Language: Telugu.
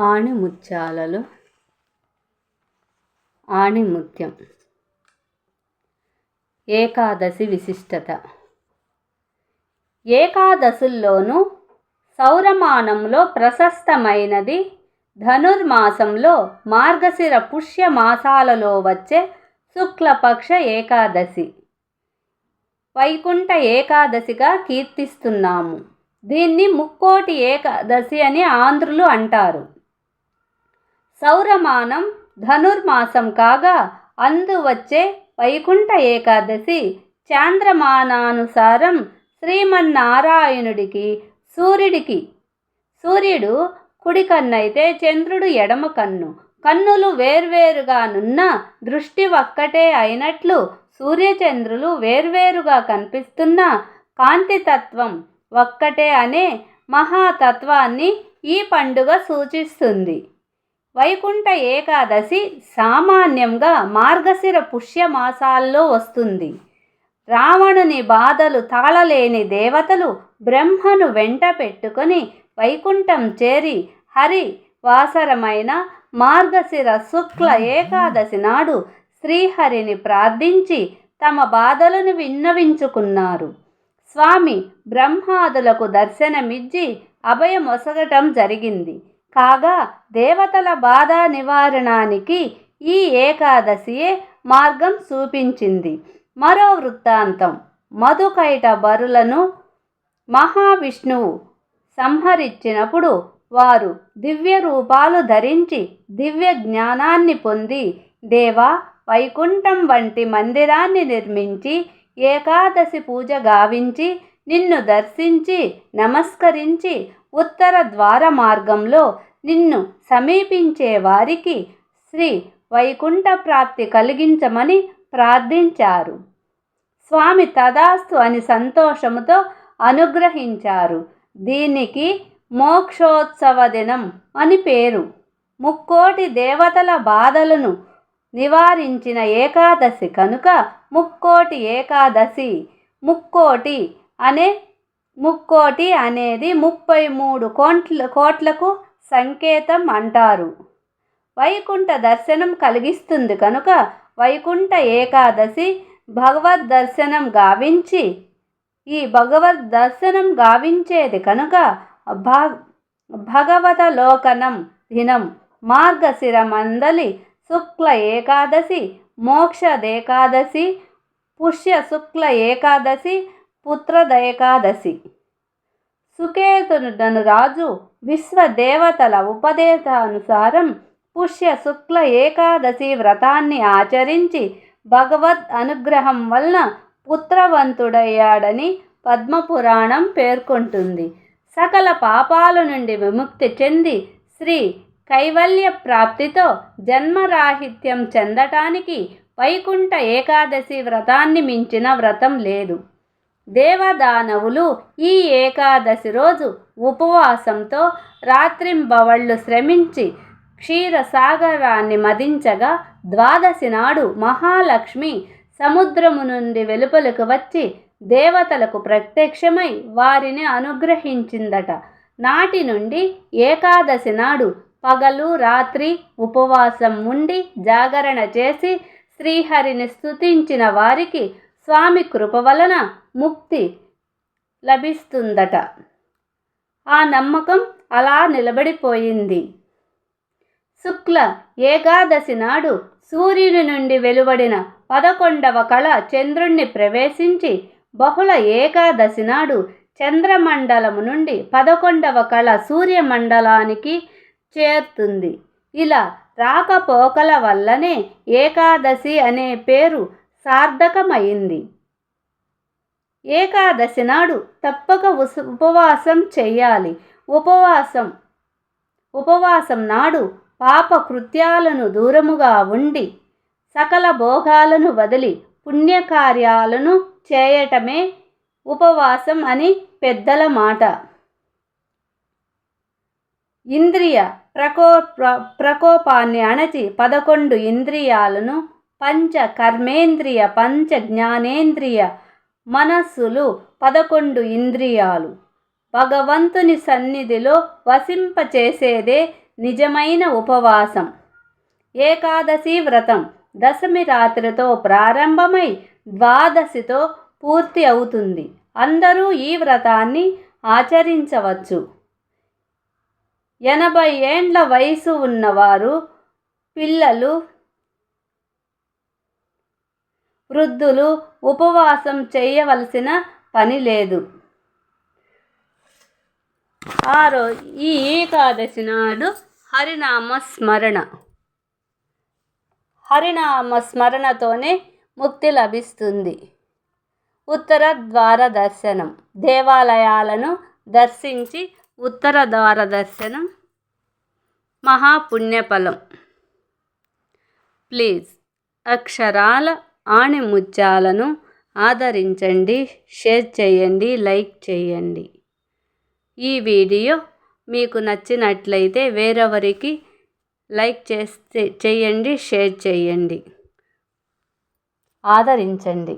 ఆణిముత్యాలలో. ఆణిముత్యం. ఏకాదశి విశిష్టత. ఏకాదశుల్లోనూ సౌరమానంలో ప్రశస్తమైనది ధనుర్మాసంలో మార్గశిర పుష్య మాసాలలో వచ్చే శుక్లపక్ష ఏకాదశి. వైకుంఠ ఏకాదశిగా కీర్తిస్తున్నాము. దీన్ని ముక్కోటి ఏకాదశి అని ఆంధ్రులు అంటారు. సౌరమానం ధనుర్మాసం కాగా అందు వచ్చే వైకుంఠ ఏకాదశి. చాంద్రమానానుసారం శ్రీమన్నారాయణుడికి సూర్యుడికి. సూర్యుడు కుడి కన్నైతే చంద్రుడు ఎడమ కన్ను. కన్నులు వేర్వేరుగానున్న దృష్టి ఒక్కటే అయినట్లు సూర్యచంద్రులు వేర్వేరుగా కనిపిస్తున్న కాంతితత్వం ఒక్కటే అనే మహాతత్వాన్ని ఈ పండుగ సూచిస్తుంది. వైకుంఠ ఏకాదశి సామాన్యంగా మార్గశిర పుష్యమాసాల్లో వస్తుంది. రావణుని బాధలు తాళలేని దేవతలు బ్రహ్మను వెంట పెట్టుకొని వైకుంఠం చేరి హరి వాసరమైన మార్గశిర శుక్ల ఏకాదశి నాడు శ్రీహరిని ప్రార్థించి తమ బాధలను విన్నవించుకున్నారు. స్వామి బ్రహ్మాదులకు దర్శనమిచ్చి అభయమొసగటం జరిగింది. కాగా దేవతల బాధ నివారణానికి ఈ ఏకాదశియే మార్గం చూపించింది మరో వృత్తాంతం. మధుకైట బరులను మహావిష్ణువు సంహరించినప్పుడు వారు దివ్య రూపాలు ధరించి దివ్య జ్ఞానాన్ని పొంది దేవా వైకుంఠం వంటి మందిరాన్ని నిర్మించి ఏకాదశి పూజ గావించి నిన్ను దర్శించి నమస్కరించి ఉత్తర ద్వార మార్గంలో నిన్ను సమీపించే వారికి శ్రీ వైకుంఠ ప్రాప్తి కలిగించమని ప్రార్థించారు. స్వామి తదాస్తు అని సంతోషముతో అనుగ్రహించారు. దీనికి మోక్షోత్సవ దినం అని పేరు. ముక్కోటి దేవతల బాధలను నివారించిన ఏకాదశి కనుక ముక్కోటి ఏకాదశి ముక్కోటి అనే ముక్కోటి అనేది ముప్పై మూడు కోట్ల కోట్లకు సంకేతం అంటారు. వైకుంఠ దర్శనం కలిగిస్తుంది కనుక వైకుంఠ ఏకాదశి భగవద్ దర్శనం గావించి ఈ భగవద్ దర్శనం గావించేది కనుక భ భగవత లోకనం దినం. మార్గశిర మందలి శుక్ల ఏకాదశి మోక్షదేకాదశి పుష్య శుక్ల ఏకాదశి పుత్రదయకాదశి. సుకేతుడను రాజు విశ్వదేవతల ఉపదేశానుసారం పుష్య శుక్ల ఏకాదశి వ్రతాన్ని ఆచరించి భగవద్ అనుగ్రహం వలన పుత్రవంతుడయ్యాడని పద్మపురాణం పేర్కొంటుంది. సకల పాపాల నుండి విముక్తి చెంది శ్రీ కైవల్య ప్రాప్తితో జన్మరాహిత్యం చెందటానికి వైకుంఠ ఏకాదశి వ్రతాన్ని మించిన వ్రతం లేదు. దేవదానవులు ఈ ఏకాదశి రోజు ఉపవాసంతో రాత్రింబవళ్ళు శ్రమించి క్షీరసాగరాన్ని మదించగా ద్వాదశి నాడు మహాలక్ష్మి సముద్రము నుండి వెలుపలకు వచ్చి దేవతలకు ప్రత్యక్షమై వారిని అనుగ్రహించిందట. నాటి నుండి ఏకాదశి నాడు పగలు రాత్రి ఉపవాసం ఉండి జాగరణ చేసి శ్రీహరిని స్తుతించిన వారికి స్వామి కృప వలన ముక్తి లభిస్తుందట. ఆ నమ్మకం అలా నిలబడిపోయింది. శుక్ల ఏకాదశి నాడు సూర్యుని నుండి వెలువడిన పదకొండవ కళ చంద్రుణ్ణి ప్రవేశించి బహుళ ఏకాదశి నాడు చంద్రమండలము నుండి పదకొండవ కళ సూర్యమండలానికి చేరుతుంది. ఇలా రాకపోకల వల్లనే ఏకాదశి అనే పేరు సార్థకమైంది. ఏకాదశి నాడు తప్పక ఉపవాసం చేయాలి. ఉపవాసం ఉపవాసం నాడు పాప కృత్యాలను దూరముగా ఉండి సకల భోగాలను వదిలి పుణ్యకార్యాలను చేయటమే ఉపవాసం అని పెద్దల మాట. ఇంద్రియ ప్రకో ప్రకోపాన్ని అణచి పదకొండు ఇంద్రియాలను పంచ కర్మేంద్రియ పంచ జ్ఞానేంద్రియ మనస్సులు పదకొండు ఇంద్రియాలు. భగవంతుని సన్నిధిలో వసింపచేసేదే నిజమైన ఉపవాసం. ఏకాదశి వ్రతం దశమి రాత్రితో ప్రారంభమై ద్వాదశితో పూర్తి అవుతుంది. అందరూ ఈ వ్రతాన్ని ఆచరించవచ్చు. ఎనభై ఏండ్ల వయసు ఉన్నవారు పిల్లలు వృద్ధులు ఉపవాసం చేయవలసిన పని లేదు. ఆరో ఈ ఏకాదశి నాడు హరినామ స్మరణ. హరినామ స్మరణతోనే ముక్తి లభిస్తుంది. ఉత్తర ద్వార దర్శనం. దేవాలయాలను దర్శించి ఉత్తర ద్వార దర్శనం. మహాపుణ్యఫలం. ప్లీజ్ అక్షరాల ఆణిముత్యాలను ఆదరించండి షేర్ చేయండి లైక్ చేయండి. ఈ వీడియో మీకు నచ్చినట్లయితే వేరెవరికి లైక్ చేస్తే చేయండి షేర్ చేయండి. ఆదరించండి.